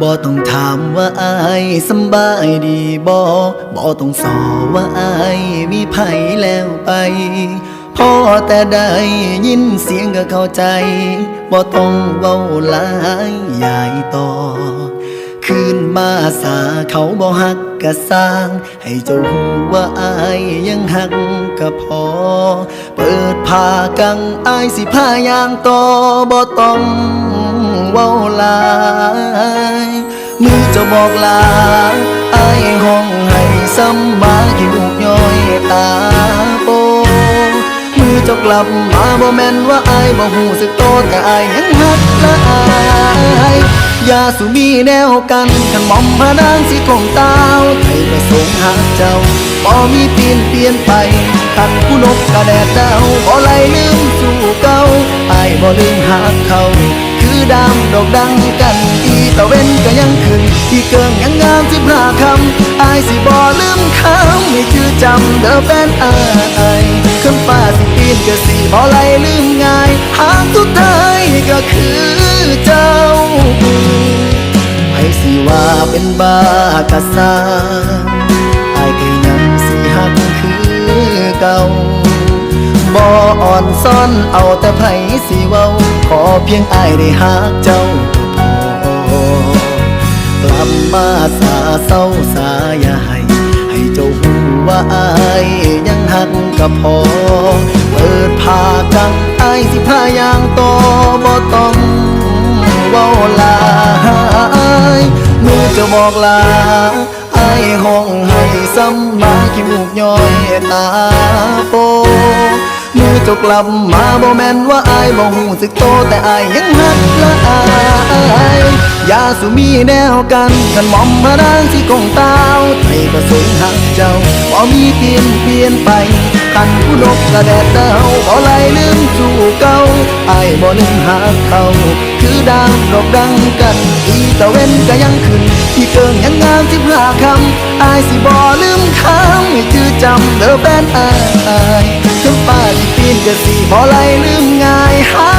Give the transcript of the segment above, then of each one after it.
บ่ต้องถามว่าอายสบายดีบ่บ่ต้องสอว่าอายมีไผแล้วไปพอแต่ได้ยินเสียงก็เข้าใจบ่ต้องเว้าหลายยายต่อคืนมาสาเขาบ่หักกะสร้าง ให้เจ้าหูว่าอายยังหักก็พอ เปิดผ้ากังอายสิผ้ายางต่อบ่ต้อง เว้าลายมือเจะบอกลาอายห้องให้ซ้ำมาที่ลูกย้อยตาโปมือเจ้ากลับมาบ่แม่นว่าอายบ่หูสึกโตแต่อายยังหักละอายอย่าสุมีแนวกันขันมอมพระนางสิคงตาวไทยประสงหักเจ้าบ่มีเปลี่ยนเปลี่ยนไปขันผู้นกกระแดดดาวบ่ไลลืมสู่เก่าไอบ่ลืมหักเขา ดามดอกดังกันอีตะเว้นก็ยังขึ้นอีเกิงยังงามสิบห้าคำอายสิบ่ลืมคำนี่คือจำเด้อแฟนอายคำฟ้าสิปีนก็สิบ่ไหลลืมง่ายหางสุดท้ายก็คือเจ้าให้สิว่าเป็นบ้ากะสร้าอายก็ยังสิหักคือเก่าบ่อ่อนซ่อนเอาแต่ไผสิเว้า เพียงอายได้หักเจ้าก็พอกลับมาสาเศร้าสาอย่าให้ให้เจ้าหูว่าอายยังหักก็พอเปิดผ้ากังอายสิพายางโตบ่ต้องเว้าลายมือจะบอกลาอายห้องให้ซ้ำมาขี้มูกย้อยตาโป มือเจ้ากลับมาบ่แม่นว่าอายบ่หูสึกโตแต่อายยังหักละอายอย่าสุมีแนวกันกันมอมพระนางที่คงตาวไทยประสงหักเจ้าบ่มีเปลี่ยนเปลี่ยนไปคันผู้นกกระแดดดาวบ่ไหลลืมสู่เก่าอายบ่ลืมหักเขาคือดังดอกดังกันอีตะเว้นก็ยังขึ้นอีเกิงยังงามสิบห้าคำอายสิบ่ลืมคำให้คือจำเด้อแฟนอายคำป้า สิปีนก็สิบ่ไหลลืมง่ายหา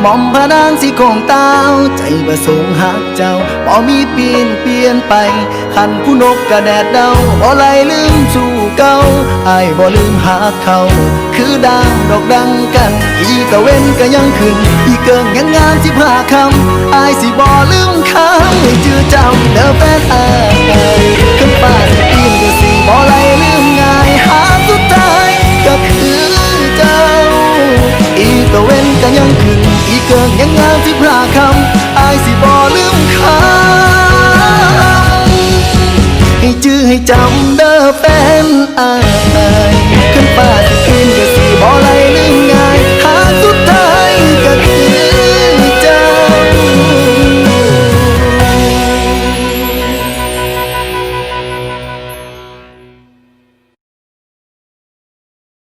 หมอมพระนางสิคงตาวใจประสงค์หักเจ้าบ่มีปีนเปลี่ยนไปขันผู้นกกระแดดเดาบ่ไล่ลืมสู่เก่าอายบ่ลืมหักเขา คือดังดอกดังกัน อีตะเว้นก็ยังขึ้น อีเกิงยังงามสิบห้าคำอายสิบ่ลืมคำให้ชื่อจำเด้อแฟนอายขึ้นฟ้าสิปีนก็สิบ่ไล่ลืม บ่